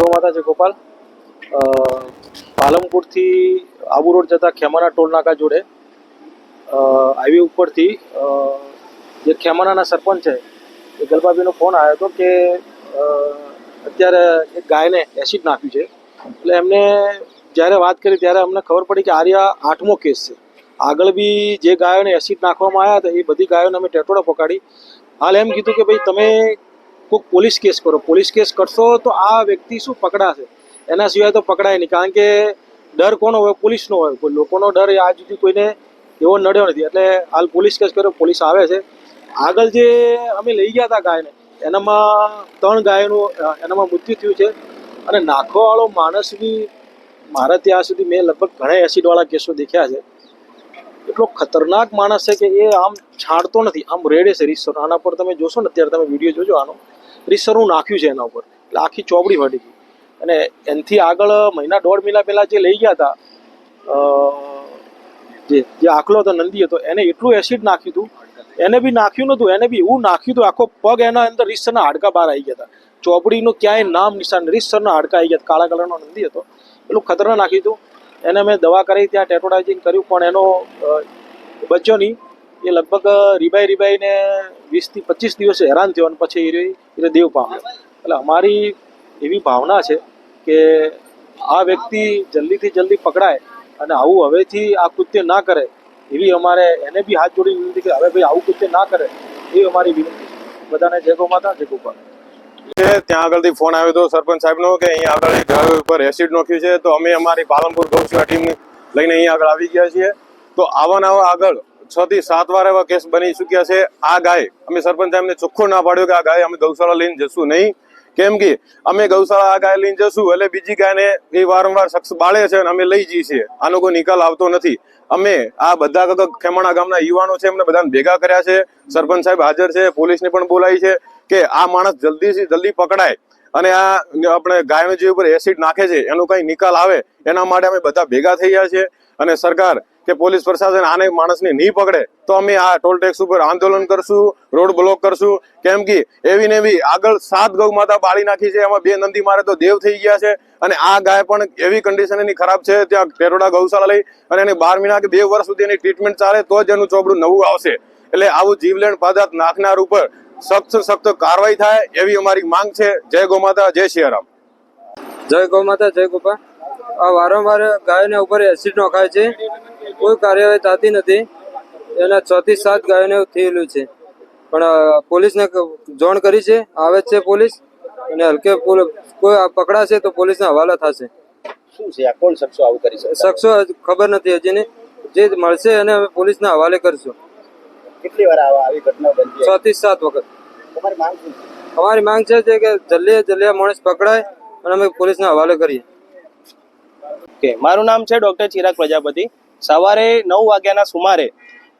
Go માતા Gopal. પાલમપુરથી Abu road જતા ખેમાના toll નાકા જોડે હાઈવે ઉપરથી જે ખેમાનાના સરપંચ છે, એ ગલબાબીનો ફોન આવ્યો હતો કે અત્યારે એક ગાયને એસિડ નાખ્યું છે. એટલે એમને જ્યારે વાત કરી ત્યારે અમને ખબર પડી કે આર્યા આઠમો કેસ છે. આગળ બી જે ગાયોને એસિડ નાખવામાં આવ્યા હતા, એ બધી ગાયોને અમે ટેટોડા પકાડી. હાલ એમ કીધું કે ભાઈ તમે કોઈક પોલીસ કેસ કરો, પોલીસ કેસ કરશો તો આ વ્યક્તિ શું પકડાશે? એના સિવાય તો પકડાય નહીં, કારણ કે ડર કોનો હોય? પોલીસનો હોય. કોઈ લોકોનો ડર આ સુધી કોઈને એવો નડ્યો નથી. એટલે હાલ પોલીસ કેસ કર્યો, પોલીસ આવે છે. આગળ જે અમે લઈ ગયા હતા ગાયને, એનામાં ત્રણ ગાયનું એનામાં મૃત્યુ થયું છે. અને નાખવાવાળો માણસ બી મારા ત્યાં સુધી મેં લગભગ ઘણા એસિડવાળા કેસો દેખ્યા છે. એટલો ખતરનાક માણસ છે કે એ આમ છાંટતો નથી. આમ રેડે છે. રીસર આના પર તમે જોશો ને, અત્યારે તમે વીડિયો જોજો આનો. રીસરનું નાખ્યું છે એના ઉપર. એટલે આખી ચોપડી ફાટી ગઈ. અને એનાથી આગળ મહિના દોઢ મહિના પહેલાં જે લઈ ગયા હતા જે જે આખલો હતો નંદી હતો એને એટલું એસિડ નાખ્યું હતું. એને બી નાખ્યું નહોતું, એને બી એવું નાખ્યું હતું, આખો પગ એના અંદર રીસરના હાડકા બહાર આવી ગયા હતા. ચોપડીનું ક્યાંય નામ નિશાન રીસરના હાડકા આવી ગયા કાળા કલરનો નંદી હતો. એટલું ખતરનાક નાખ્યું હતું. એને મેં દવા કરી, ત્યાં ટેટોડાઇઝિંગ કર્યું, પણ એનો બચ્યો નહીં. એ લગભગ રીબાઈ રીબાઈને વીસથી પચીસ દિવસે હેરાન થયો અને પછી એ રહ્યો- એ દેવ પામે એટલે અમારી એવી ભાવના છે કે આ વ્યક્તિ જલ્દીથી જલ્દી પકડાય અને આવું હવેથી આ કૃત્ય ના કરે, એવી અમારે એને બી હાથ જોડી વિનંતી કે હવે ભાઈ આવું કૃત્ય ના કરે, એ અમારી વિનંતી બધાને જય ગો માતા, જય ગોપાલ ત્યાં આગળથી ફોન આવ્યો હતો સરપંચ સાહેબનો કે અહીંયા આગળ ગાય ઉપર એસિડ નાખ્યું છે, તો અમે અમારી પાલનપુર ગૌસેવા ટીમ લઈને અહીંયા આગળ આવી ગયા છીએ. તો આવા આગળ છ થી સાત વાર એવા કેસ બની ચૂક્યા છે. આ ગાય, અમે સરપંચ સાહેબને ચોખ્ખો ના પાડ્યો કે આ ગાય અમે ગૌશાળા લઈને જશું નહીં. કેમ કે અમે ગૌશાળા આ ગાય લઈને જશું, એટલે બીજી ગાયને એ વારંવાર શખ્સ બાળે છે અને અમે લઈ જઈએ છીએ. આનો કોઈ નિકાલ આવતો નથી. અમે આ બધા ખેમાણા ગામના યુવાનો છે, એમને બધાને ભેગા કર્યા છે. સરપંચ સાહેબ હાજર છે, પોલીસને પણ બોલાવી છે કે આ માણસ જલ્દીથી જલ્દી પકડાય અને આ આપણે ગાયનો જે ઉપર એસિડ નાખે છે, એનો કઈ નિકાલ આવે, એના માટે અમે બધા ભેગા થઈ ગયા છે અને સરકાર કે પોલીસ પ્રશાસન આને માણસને નહીં પકડે, તો અમે આ ટોલ ટેક્સ ઉપર આંદોલન કરશું, રોડ બ્લોક કરશું. કેમ કે એવી ને એવી આગળ સાત ગૌ માતા બાળી નાખી છે, એમાં બે નંદી મારે તો દેવ થઈ ગયા છે, અને આ ગાય પણ એવી કન્ડિશન એની ખરાબ છે, ત્યાં ટેરોડા ગૌશાળા લઈ, અને એને બાર મહિના કે બે વર્ષ સુધી એની ટ્રીટમેન્ટ ચાલે, તો જ એનું ચોપડું નવું આવશે. એટલે આવું જીવલેણ પદાર્થ નાખનાર ઉપર સખ્ત સખ્ત કાર્યવાહી થાય, એવી અમારી માંગ છે. જય ગૌ માતા, જય શિયારામ જય ગૌ માતા, જય ગોપા આ વારંવાર ગાયોને ઉપર એસિડ નોખાય છે. કોઈ કાર્યવાહી થતી નથી. એના છ થી સાત ગાયોને થયેલું છે. પણ પોલીસને જોણ કરી છે. આવે છે પોલીસ. અને હલકે કોઈ પકડાશે તો પોલીસના હવાલા થશે. શું છે? આ કોણ શખ્સો આવું કરી શકે? શખ્સો ખબર નથી હજીને જે મળશે એને અમે પોલીસના હવાલે કરશું. કેટલી વાર આવી ઘટના બનતી છ થી સાત વખત. તમારી માંગ શું છે? અમારી માંગ છે કે જલ્દી જલ્દી માણસ પકડાય અને અમે પોલીસના હવાલે કરીએ. ઓકે, મારું નામ છે ડૉક્ટર ચિરાગ પ્રજાપતિ. સવારે નવ વાગ્યાના સુમારે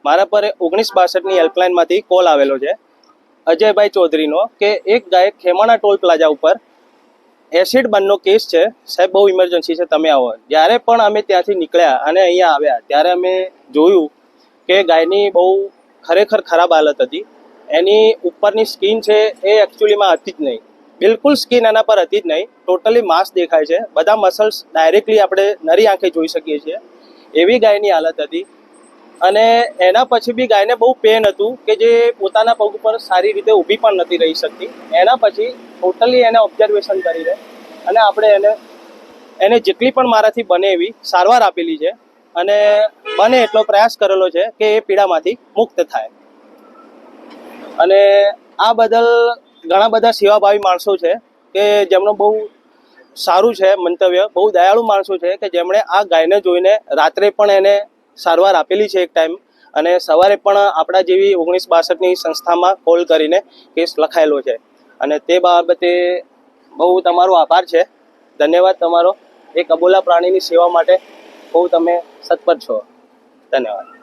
મારા પર ઓગણીસ બાસઠની હેલ્પલાઇનમાંથી કોલ આવેલો છે અજયભાઈ ચૌધરીનો કે એક ગાય ખેમાણા ટોલ પ્લાઝા ઉપર એસિડ બનનો કેસ છે. સાહેબ, બહુ ઇમરજન્સી છે, તમે આવો. જ્યારે પણ અમે ત્યાંથી નીકળ્યા અને અહીંયા આવ્યા, ત્યારે અમે જોયું કે ગાયની બહુ ખરેખર ખરાબ હાલત હતી. એની ઉપરની સ્કીન છે એ એકચ્યુઅલીમાં હતી જ નહીં. બિલકુલ સ્કિન એના પર હતી જ નહીં. ટોટલી માંસ દેખાય છે. બધા મસલ્સ ડાયરેક્ટલી આપણે નરી આંખે જોઈ શકીએ છીએ. એવી ગાયની હાલત હતી. અને એના પછી બી ગાયને બહુ પેન હતું કે જે પોતાના પગ ઉપર સારી રીતે ઊભી પણ નથી રહી શકતી. એના પછી ટોટલી એને ઓબ્ઝર્વેશન કરીને અને આપણે એને એને જેટલી પણ મારાથી બને એવી સારવાર આપેલી છે. અને બને એટલો પ્રયાસ કરેલો છે કે એ પીડામાંથી મુક્ત થાય. અને આ બદલ ઘણા બધા સેવાભાવી માણસો છે કે જેમનું બહુ સારું છે મંતવ્ય, બહુ દયાળુ માણસો છે કે જેમણે આ ગાયને જોઈને રાત્રે પણ એને સારવાર આપેલી છે એક ટાઈમ અને સવારે પણ આપણા જેવી ઓગણીસ બાસઠની સંસ્થામાં કોલ કરીને કેસ લખાયેલો છે. અને તે બાબતે બહુ તમારો આભાર છે. ધન્યવાદ તમારો. એક અબોલા પ્રાણીની સેવા માટે બહુ તમે સત્પર છો. ધન્યવાદ.